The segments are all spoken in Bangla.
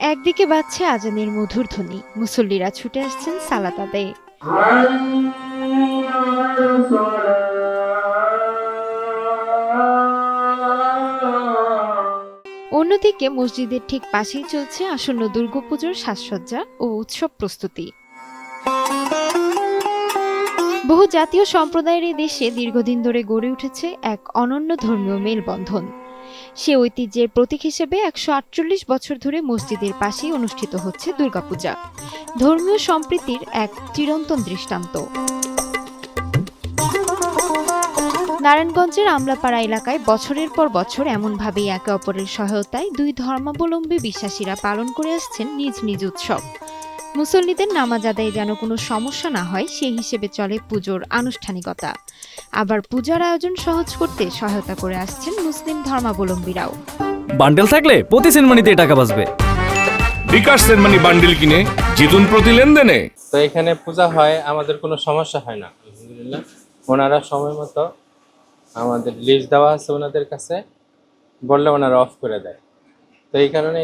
একদিকে বাজছে আজানের মধুর ধ্বনি। মুসল্লিরা ছুটে আসছেন সালাত আদায়ে। অন্যদিকে মসজিদের ঠিক পাশেই চলছে আসন্ন দুর্গাপুজোর সাজসজ্জা ও উৎসব প্রস্তুতি। বহু জাতীয় সম্প্রদায়ের এই দেশে দীর্ঘদিন ধরে গড়ে উঠেছে এক অনন্য ধর্মীয় মেলবন্ধন। সে ঐতিহ্যের প্রতীক হিসেবে একশো আটচল্লিশ বছর ধরে মসজিদের পাশেই অনুষ্ঠিত হচ্ছে দুর্গাপূজা। ধর্মীয় সম্প্রীতির এক চিরন্তন দৃষ্টান্ত। নারায়ণগঞ্জের আমলাপাড়া এলাকায় বছরের পর বছর এমনভাবেই একে অপরের সহায়তায় দুই ধর্মাবলম্বী বিশ্বাসীরা পালন করে আসছেন নিজ নিজ উৎসব। মুসল্লিদের নামাজ আদায়ে যেন কোনো সমস্যা না হয় সেই হিসেবে চলে পুজোর আনুষ্ঠানিকতা। আবার পূজার আয়োজন সহজ করতে সহায়তা করে আসছেন মুসলিম ধর্মাবলম্বীরাও। বান্ডেল থাকলে প্রতি সেনমানিতে টাকা বাঁচবে। বিকাশ সেনমানি বান্ডিল কিনে জিতুন প্রতি লেনদেনে। তো এখানে পূজা হয় আমাদের কোনো সমস্যা হয় না। আলহামদুলিল্লাহ। ওনারা সময় মতো আমাদের লিস্ট দেওয়া আছে ওনাদের কাছে বললে ওনারা অফ করে দেয়। তো এই কারণে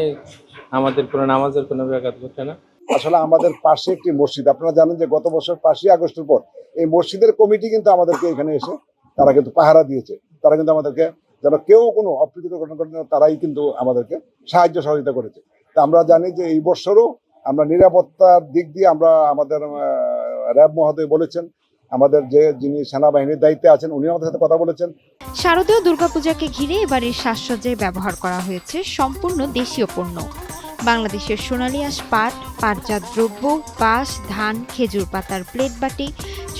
আমাদের কোনো নামাজের কোনো ব্যাঘাত ঘটে না। আসলে আমাদের পাশে একটি মসজিদ। আপনারা জানেন যে গত বছর পাঁচই আগস্টের পর এই মসজিদের কমিটি কিন্তু আমাদেরকে এখানে এসে তারা কিন্তু পাহারা দিয়েছে। তারা কিন্তু আমাদেরকে যেন কেউ কোনো অপ্রীতিকর ঘটনা ঘটে তারাই কিন্তু আমাদেরকে সাহায্য সহযোগিতা করেছে। তা আমরা জানি যে এই বছরও আমরা নিরাপত্তার দিক দিয়ে আমরা আমাদের র্যাব মহোদয় বলেছেন, আমাদের যে যিনি সেনাবাহিনীর দায়িত্বে আছেন উনি আমাদের সাথে কথা বলেছেন। শারদীয় দুর্গাপূজাকে ঘিরে এবারের সাজসজ্জায় ব্যবহার করা হয়েছে সম্পূর্ণ দেশীয় পণ্য। বাংলাদেশের সোনালী আঁশ, পাট, পাটজাত দ্রব্য, বাঁশ, ধান, খেজুর পাতার প্লেট বাটি,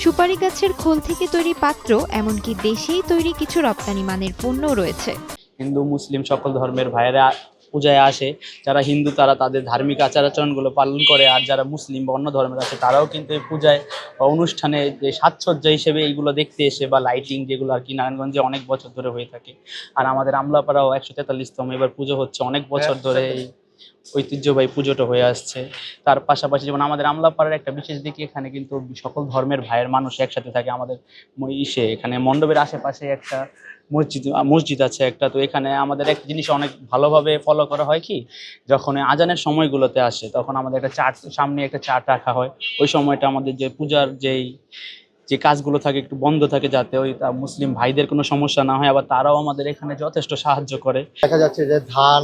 সুপারি গাছের খোল থেকে তৈরি পাত্র, এমনকি দেশেই তৈরি কিছু রপ্তানি মানের পণ্য রয়েছে। হিন্দু, মুসলিম সকল ধর্মের ভাইয়েরা পূজায় আসে। যারা হিন্দু, তারা তাদের ধার্মিক আচার আচরণগুলো পালন করে, আর যারা মুসলিম বা অন্য ধর্মের আছে, তারাও কিন্তু এই পূজায় বা অনুষ্ঠানে যে সাজসজ্জা হিসেবে এইগুলো দেখতে এসে বা লাইটিং যেগুলো আর কি নারায়ণগঞ্জে অনেক বছর ধরে হয়ে থাকে। আর আমাদের আমলাপাড়াও একশো তেতাল্লিশতম এবার পুজো হচ্ছে অনেক বছর ধরে এই ঐতিহ্যবাহী পুজোটা হয়ে আসছে। তার পাশাপাশি যেমন আমাদের আমলাপাড়ার একটা বিশেষ দিক, এখানে কিন্তু সকল ধর্মের ভাইয়ের মানুষ একসাথে থাকে আমাদের ইসে। এখানে মণ্ডপের আশেপাশে একটা মসজিদ মসজিদ আছে একটা। তো এখানে আমাদের একটা জিনিস অনেক ভালোভাবে ফলো করা হয় কি, যখন আজানের সময়গুলোতে আসে, তখন আমাদের একটা চার্ট সামনে একটা চার্ট রাখা হয়। ওই সময়টা আমাদের যে পূজার যেই, যে কাজগুলো থাকে একটু বন্ধ থাকে যাতে ওই মুসলিম ভাইদের কোনো সমস্যা না হয়, আবার তারাও আমাদের এখানে যথেষ্ট সাহায্য করে। দেখা যাচ্ছে যে ধান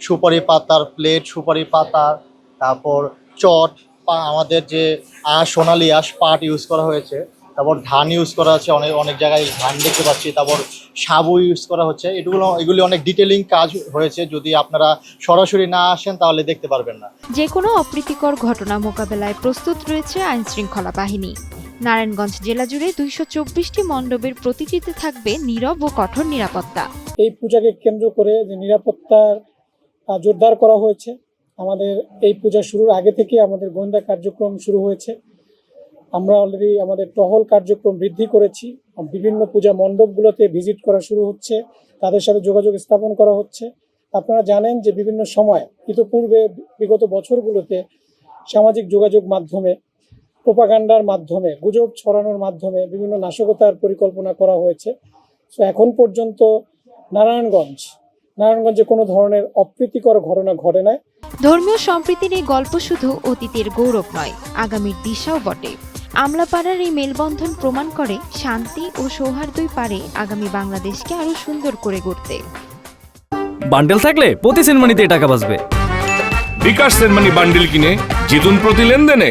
সুপারি পাতার প্লেট সুপারি পাতার তারপর চট পা- আমাদের যে আঁশ সোনালি আঁশ পাট ইউজ করা হয়েছে। তারপর ধান ইউজ করা হচ্ছে অনেক অনেক জায়গায় ধান দেখতে পাচ্ছি। তারপর সাবু ইউজ করা হচ্ছে। এগুলো এগুলি অনেক ডিটেলিং কাজ হয়েছে। যদি আপনারা সরাসরি না আসেন তাহলে দেখতে পারবেন না। যে কোনো অপ্রীতিকর ঘটনা মোকাবেলায় প্রস্তুত রয়েছে আইন শৃঙ্খলা বাহিনী। নারায়ণগঞ্জ জেলা জুড়ে দুইশো চব্বিশটি মণ্ডপের প্রতিটিতে থাকবে নীরব ও কঠোর নিরাপত্তা। এই পূজাকে কেন্দ্র করে যে নিরাপত্তার জোরদার করা হয়েছে। আমাদের এই পূজা শুরুর আগে থেকে আমাদের গোয়েন্দা কার্যক্রম শুরু হয়েছে। আমরা অলরেডি আমাদের টহল কার্যক্রম বৃদ্ধি করেছি। বিভিন্ন পূজা মণ্ডপগুলোতে ভিজিট করা শুরু হচ্ছে। তাদের সাথে যোগাযোগ স্থাপন করা হচ্ছে। আপনারা জানেন যে বিভিন্ন সময়, ইতোপূর্বে বিগত বছরগুলোতে সামাজিক যোগাযোগ মাধ্যমে, প্রোপাগান্ডার মাধ্যমে, গুজব ছড়ানোর মাধ্যমে বিভিন্ন নাশকতার পরিকল্পনা করা হয়েছে। সো এখন পর্যন্ত নারায়ণগঞ্জ নারায়ণগঞ্জে কোনো ধরনের অপ্রীতিকর ঘটনা ঘটে নাই। ধর্মীয় সম্প্রীতির এই গল্প শুধু অতীতের গৌরব নয় আগামীর দিশাও বটে। আমলাপাড়ার এই মেলবন্ধন প্রমাণ করে শান্তি ও সৌহার্দ্যই পারে আগামী বাংলাদেশকে আরও সুন্দর করে গড়তে। বান্ডেল থাকলে প্রতি সেনমানিতে টাকা বাঁচবে। বিকাশ সেনমানি বান্ডিল কিনে জিতুন প্রতি লেনদেনে।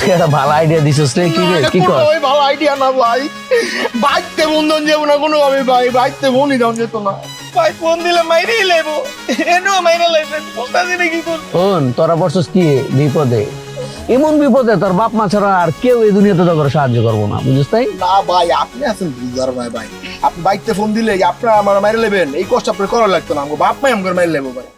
তুই একটা ভালো আইডিয়া দিছিস রে কি রে কি কর? কোনোভাবে ভালো আইডিয়া না ভাই। বাইকতে বন্ধন যাব না কোনোভাবে ভাই বাইকতে ফোনই দাম যেত না। ভাই ফোন দিলে মাইরেই লেবো। এনেও মাইরে লাগবে বুঝতেছি না কি করব শোন তোরা বসছিস কি বিপদে। এমন বিপদে তোর বাপ মা ছাড়া আর কেউ এই দুনিয়াতে তোর সাহায্য করব না বুঝিস তাই? না ভাই আপনি আছেন বুঝার ভাই ভাই। আপনি বাইকতে ফোন দিলে আপনার আমার মাইরে নেবেন এই কষ্ট আপনার করা লাগতো না আমাকে বাপ মাই আমাকে মাইরে লেবো ভাই।